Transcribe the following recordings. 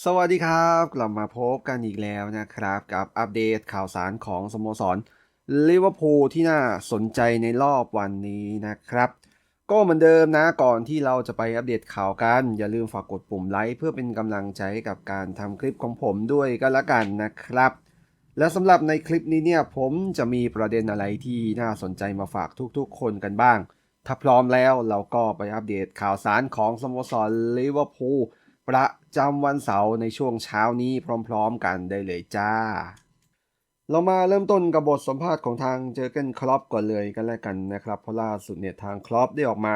สวัสดีครับกลับมาพบกันอีกแล้วนะครับ กับอัปเดตข่าวสารของสโมสรลิเวอร์พูลที่น่าสนใจในรอบวันนี้นะครับ ก็เหมือนเดิมนะก่อนที่เราจะไปอัปเดตข่าวกัน อย่าลืมฝากกดปุ่มไลค์เพื่อเป็นกำลังใจให้กับการทำคลิปของผมด้วยก็แล้วกันนะครับ และสำหรับในคลิปนี้เนี่ยผมจะมีประเด็นอะไรที่น่าสนใจมาฝากทุกๆ คนกันบ้าง ถ้าพร้อมแล้วเราก็ไปอัปเดตข่าวสารของสโมสรลิเวอร์พูล ประจำวันเสาร์ในช่วงเช้านี้พร้อม ๆ กันได้เลยจ้า เรามาเริ่มต้นกับบทสัมภาษณ์ของทางเจอเกนคลอปก่อนเลยกันแล้วกันนะครับ เพราะล่าสุดเนี่ยทางคลอปได้ออกมา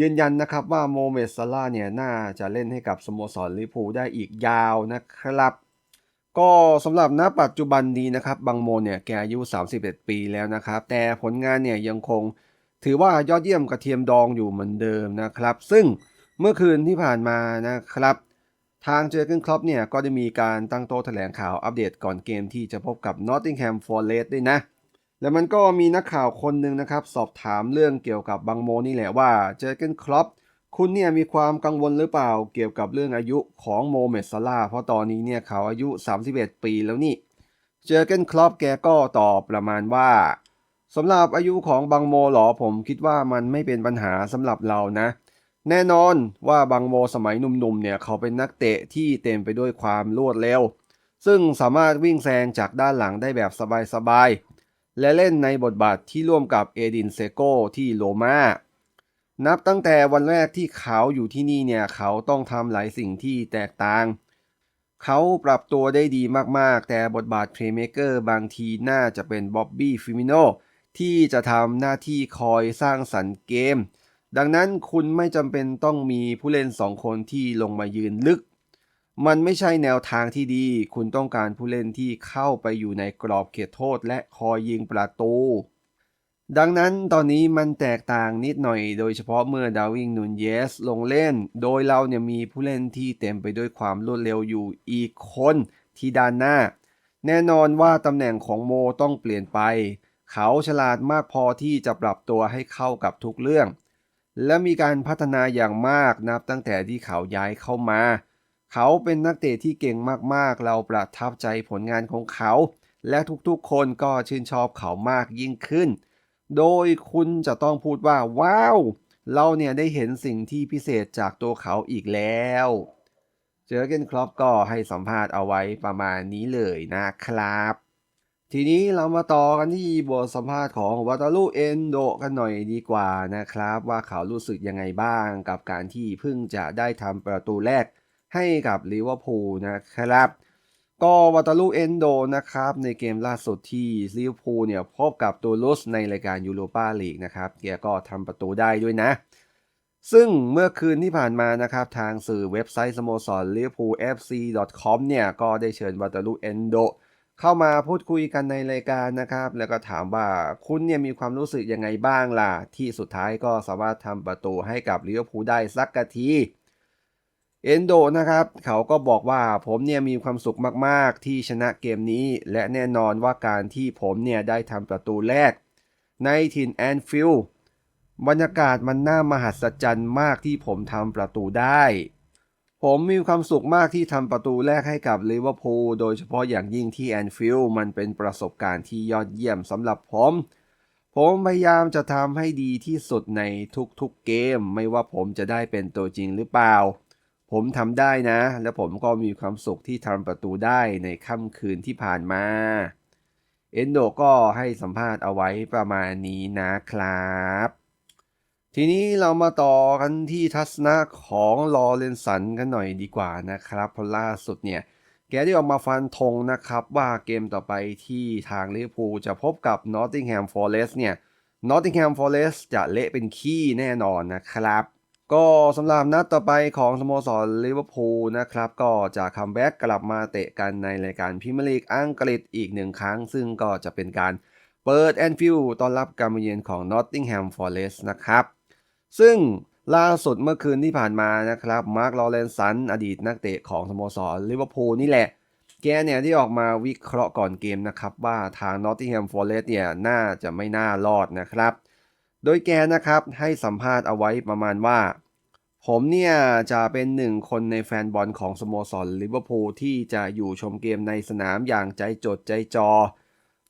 ยืนยันนะครับว่าโมเมดซาร่าเนี่ยน่าจะเล่นให้กับสโมสรลิเวอร์พูได้อีกยาวนะครับก็สำหรับณปัจจุบันนี้นะครับบางโมเนี่ยแกอายุ 31 ปีแล้วนะครับ แต่ผลงานเนี่ยยังคงถือว่ายอดเยี่ยมกระเทียมดองอยู่เหมือนเดิมนะครับ ซึ่ง เมื่อคืนที่ผ่านมานะครับ ทางเจอร์เกนคลอปเนี่ยก็ได้มีการตั้งโต๊ะแถลงข่าวอัปเดตก่อนเกมที่จะพบกับ Nottingham Forest ด้วยนะ แล้วมันก็มีนักข่าวคนหนึ่งนะครับ สอบถามเรื่องเกี่ยวกับบังโมนี่แหละว่าเจอร์เกนคลอปคุณเนี่ยมีความกังวลหรือเปล่าเกี่ยวกับเรื่องอายุของโมเมดซาร่าเพราะตอนนี้เนี่ยเขาอายุ 31 ปีแล้วนี่ เจอเกนคลอปแกก็ตอบประมาณว่าสำหรับอายุของบังโมหรอผมคิดว่ามันไม่เป็นปัญหาสำหรับเรานะ แน่นอนว่าบังโมสมัยหนุ่มๆเนี่ยเขาเป็นนักเตะที่เต็มไปด้วยความรวดเร็ว ซึ่งสามารถวิ่งแซงจากด้านหลังได้แบบสบายๆ และเล่นในบทบาทที่ร่วมกับเอดินเซโกที่โลมานับตั้งแต่วันแรกที่เขาอยู่ที่นี่เนี่ยเขาต้องทำหลายสิ่งที่แตกต่าง เขาปรับตัวได้ดีมากๆ แต่บทบาทเพลย์เมเกอร์บางทีน่าจะเป็นบ๊อบบี้ฟิมิโนที่จะทำหน้าที่คอยสร้างสรรค์เกม ดังนั้นคุณไม่จำเป็นต้องมีผู้เล่นสองคนที่ลงมายืนลึก มันไม่ใช่แนวทางที่ดี คุณต้องการผู้เล่นที่เข้าไปอยู่ในกรอบเขตโทษและคอยยิงประตู ดังนั้นตอนนี้มันแตกต่างนิดหน่อย โดยเฉพาะเมื่อดาวิงนูนเยสลงเล่น โดยเราเนี่ยมีผู้เล่นที่เต็มไปด้วยความรวดเร็วอยู่อีกคนที่ด้านหน้า แน่นอนว่าตำแหน่งของโมต้องเปลี่ยนไป เขาฉลาดมากพอที่จะปรับตัวให้เข้ากับทุกเรื่อง และมีการพัฒนาอย่างมากนับตั้งแต่ที่เขาย้ายเข้ามา เขาเป็นนักเตะที่เก่งมากๆ เราประทับใจผลงานของเขา และทุกๆคนก็ชื่นชอบเขามากยิ่งขึ้น โดยคุณจะต้องพูดว่า ว้าว เราเนี่ยได้เห็นสิ่งที่พิเศษจากตัวเขาอีกแล้ว เจอเกนครอปก็ให้สัมภาษณ์เอาไว้ประมาณนี้เลยนะครับ ทีนี้เรามาต่อกันที่บทสัมภาษณ์ของวัตารุเอนโดกันหน่อยดีกว่านะครับ ว่าเขารู้สึกยังไงบ้างกับการที่เพิ่งจะได้ทำประตูแรกให้กับลิเวอร์พูลนะครับ ก็วัตารุเอนโดนะครับ ในเกมล่าสุดที่ลิเวอร์พูลเนี่ยพบกับตูลุสในรายการยูโรปาลีกนะครับแกก็ทำประตูได้ด้วยนะ ซึ่งเมื่อคืนที่ผ่านมานะครับ ทางสื่อเว็บไซต์สโมสร liverpoolfc.com เนี่ยก็ได้เชิญวัตารุเอนโด เข้ามาพูดคุยกันในรายการนะครับ แล้วก็ถามว่าคุณเนี่ยมีความรู้สึกยังไงบ้างล่ะ ที่สุดท้ายก็สามารถทำประตูให้กับลิเวอร์พูลได้สักกะทีเอนโดนะครับ เขาก็บอกว่าผมเนี่ยมีความสุขมากๆ ที่ชนะเกมนี้ และแน่นอนว่าการที่ผมเนี่ยได้ทำประตูแรก ในถิ่นแอนฟิลบรรยากาศมันน่ามหัศจรรย์มากที่ผมทำประตูได้ ผมมีความสุขมากที่ทำประตูแรกให้กับลิเวอร์พูลโดยเฉพาะอย่างยิ่งที่แอนฟิลด์มันเป็นประสบการณ์ที่ยอดเยี่ยมสำหรับผม ผมพยายามจะทำให้ดีที่สุดในทุกๆเกม ไม่ว่าผมจะได้เป็นตัวจริงหรือเปล่า ผมทำได้นะ และผมก็มีความสุขที่ทำประตูได้ในค่ำคืนที่ผ่านมาเอนโดก็ให้สัมภาษณ์เอาไว้ประมาณนี้นะครับ ทีนี้เรามาต่อกันที่ทัศนะของลอเรนสันกันหน่อยดีกว่านะครับเพราะล่าสุดเนี่ยแกได้ออกมาฟันธงนะครับว่าเกมต่อไปที่ทางลิเวอร์พูลจะพบกับนอตติงแฮมฟอร์เรส์เนี่ยนอตติงแฮมฟอร์เรส์จะเละเป็นขี้แน่นอนนะครับ ก็สำหรับนัดต่อไปของสโมสรลิเวอร์พูลนะครับก็จะคัมแบ็กกลับมาเตะกันในรายการพรีเมียร์ลีกอังกฤษอีกหนึ่งครั้ง ซึ่งก็จะเป็นการเปิดแอนฟิลด์ต้อนรับการมาเยือนของนอตติงแฮมฟอร์เรส์นะครับ ซึ่งล่าสุดเมื่อคืนที่ผ่านมานะครับมาร์คลอเรนสันอดีตนักเตะของสโมสรลิเวอร์พูลนี่แหละ แกเนี่ยที่ออกมาวิเคราะห์ก่อนเกมนะครับ ว่าทางนอตติงแฮมฟอร์เรสต์เนี่ยน่าจะไม่น่ารอดนะครับ โดยแกนะครับให้สัมภาษณ์เอาไว้ประมาณว่า ผมเนี่ยจะเป็นหนึ่งคนในแฟนบอลของสโมสรลิเวอร์พูลที่จะอยู่ชมเกมในสนามอย่างใจจดใจจอ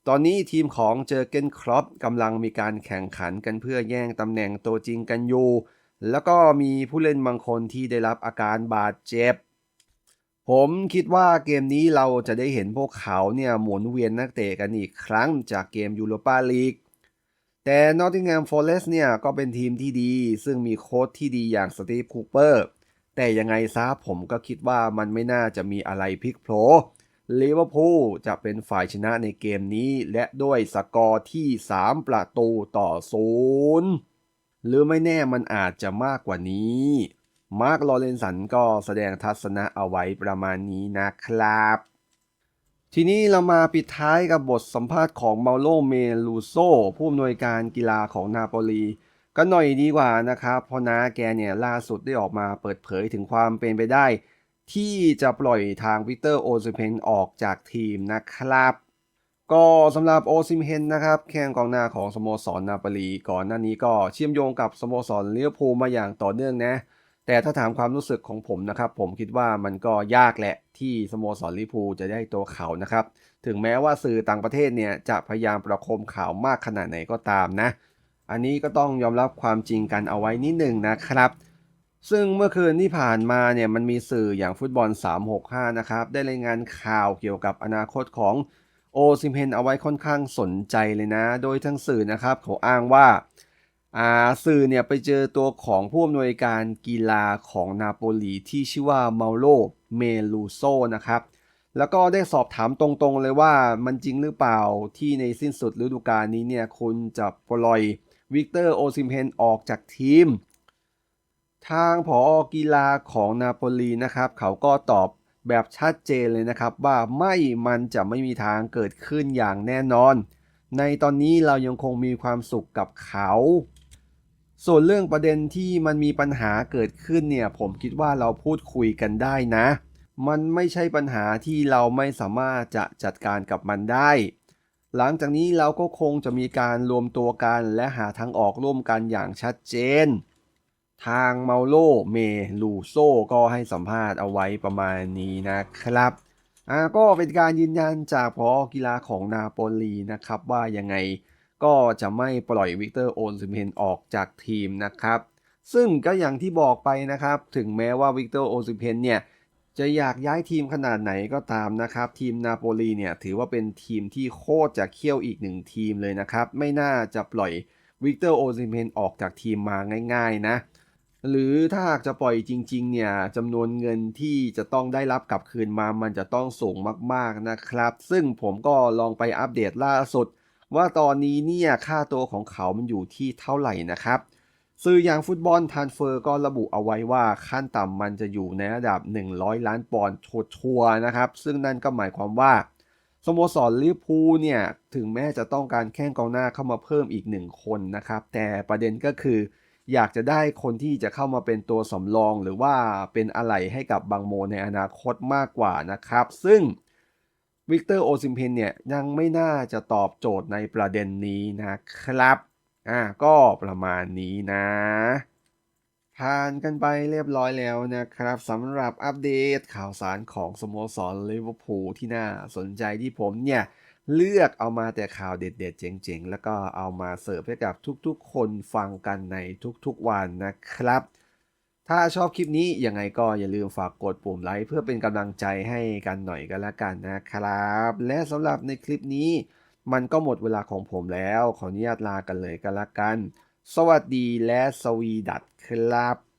ตอนนี้ทีมของเจอเกนครอปกำลังมีการแข่งขันกันเพื่อแย่งตำแหน่งตัวจริงกันอยู่ แล้วก็มีผู้เล่นบางคนที่ได้รับอาการบาดเจ็บ ผมคิดว่าเกมนี้เราจะได้เห็นพวกเขาเนี่ยหมุนเวียนนักเตะกันอีกครั้งจากเกมยูโรปาลีก แต่ Nottingham Forest เนี่ยก็เป็นทีมที่ดี ซึ่งมีโค้ชที่ดีอย่างสตีฟคูเปอร์ แต่ยังไงซะผมก็คิดว่ามันไม่น่าจะมีอะไรพลิกโผ ลลิเวอร์พูลจะเป็นฝ่ายชนะในเกมนี้ และด้วยสกอร์ที่ 3 ประตูต่อศูนย์หรือไม่แน่มันอาจจะมากกว่านี้ มาร์คลอเรนสันก็แสดงทัศนะเอาไว้ประมาณนี้นะครับ ทีนี้เรามาปิดท้ายกับบทสัมภาษณ์ของเมาโลเมลูโซผู้อำนวยการกีฬาของนาโปลีก็หน่อยดีกว่านะครับเพราะน้าแกเนี่ยล่าสุดได้ออกมาเปิดเผยถึงความเป็นไปได้ ที่จะปล่อยทางวิกเตอร์โอซิเพนออกจากทีมนะครับ ก็สำหรับโอซิมเฮนนะครับแข้งกองหน้าของสโมสรนาปลีก่อนหน้านี้ก็เชื่อมโยงกับสโมสรลิเวอร์พูมาอย่างต่อเนื่องนะ แต่ถ้าถามความรู้สึกของผมนะครับ ผมคิดว่ามันก็ยากแหละที่สโมสรลิพูจะได้ตัวเขานะครับ ถึงแม้ว่าสื่อต่างประเทศเนี่ยจะพยายามประโคมข่าวมากขนาดไหนก็ตามนะ อันนี้ก็ต้องยอมรับความจริงกันเอาไว้นิดหนึ่งนะครับ ซึ่งเมื่อคืนที่ผ่านมาเนี่ยมันมีสื่ออย่างฟุตบอล 365 นะครับ ได้รายงานข่าวเกี่ยวกับอนาคตของโอซิมเฮนเอาไว้ค่อนข้างสนใจเลยนะ โดยทั้งสื่อนะครับเขาอ้างว่าอาสื่อเนี่ยไปเจอตัวของผู้อำนวยการกีฬาของนาโปลีที่ชื่อว่าเมาโลเมลูโซนะครับ แล้วก็ได้สอบถามตรงๆเลยว่ามันจริงหรือเปล่าที่ในสิ้นสุดฤดูกาลนี้เนี่ยคุณจะปล่อยวิกเตอร์โอซิมเฮนออกจากทีม ทางผอกีฬาของนาโปลีนะครับ เขาก็ตอบแบบชัดเจนเลยนะครับว่าไม่มันจะไม่มีทางเกิดขึ้นอย่างแน่นอน ในตอนนี้เรายังคงมีความสุขกับเขา ส่วนเรื่องประเด็นที่มันมีปัญหาเกิดขึ้นเนี่ย ผมคิดว่าเราพูดคุยกันได้นะ มันไม่ใช่ปัญหาที่เราไม่สามารถจะจัดการกับมันได้ หลังจากนี้เราก็คงจะมีการรวมตัวกันและหาทางออกร่วมกันอย่างชัดเจน ทางเมาโลเมลูโซก็ให้สัมภาษณ์เอาไว้ประมาณนี้นะครับอ่าก็เป็นการยืนยันจากพอกีฬาของนาโปลีนะครับว่ายังไงก็จะไม่ปล่อยวิกเตอร์โอนซิเฮนออกจากทีมนะครับ ซึ่งก็อย่างที่บอกไปนะครับ ถึงแม้ว่าวิกเตอร์โอซิเฮนเนี่ยจะอยากย้ายทีมขนาดไหนก็ตามนะครับ ทีมนาโปลีเนี่ยถือว่าเป็นทีมที่โคตรจะเขี้ยวอีกหนึ่งทีมเลยนะครับ ไม่น่าจะปล่อยวิกเตอร์โอซิเมนออกจากทีมมาง่าย ๆ นะ หรือถ้าหากจะปล่อยจริง ๆ เนี่ยจำนวนเงินที่จะต้องได้รับกลับคืนมามันจะต้องสูงมากๆนะครับ ซึ่งผมก็ลองไปอัปเดตล่าสุด ว่าตอนนี้เนี่ยค่าตัวของเขามันอยู่ที่เท่าไหร่นะครับ สื่ออย่างฟุตบอลทันเฟอร์ก็ระบุเอาไว้ว่าขั้นต่ำมันจะอยู่ในระดับ 100 ล้านปอนด์ชัวร์นะครับ ซึ่งนั่นก็หมายความว่าสโมสรลิเวอร์พูลเนี่ยถึงแม้จะต้องการแข้งกองหน้าเข้ามาเพิ่มอีกหนึ่งคนนะครับ แต่ประเด็นก็คือ อยากจะได้คนที่จะเข้ามาเป็นตัวสำรองหรือว่าเป็นอะไรให้กับบางโมในอนาคตมากกว่านะครับ ซึ่งวิกเตอร์โอซิมเพนเนี่ยยังไม่น่าจะตอบโจทย์ในประเด็นนี้นะครับ อ่าก็ประมาณนี้นะผ่านกันไปเรียบร้อยแล้วนะครับสำหรับอัปเดตข่าวสารของสโมสรลิเวอร์พูลที่น่าสนใจที่ผมเนี่ย เลือกเอามาแต่ข่าวเด็ดๆ เจ๋งๆ แล้วก็เอามาเสิร์ฟให้กับทุกๆ คนฟังกันในทุกๆวันนะครับ ถ้าชอบคลิปนี้ยังไงก็อย่าลืมฝากกดปุ่มไลค์เพื่อเป็นกำลังใจให้กันหน่อยกันละกันนะครับ และสำหรับในคลิปนี้ มันก็หมดเวลาของผมแล้ว ขออนุญาตลากันเลยกันละกัน สวัสดีและสวีดัตครับ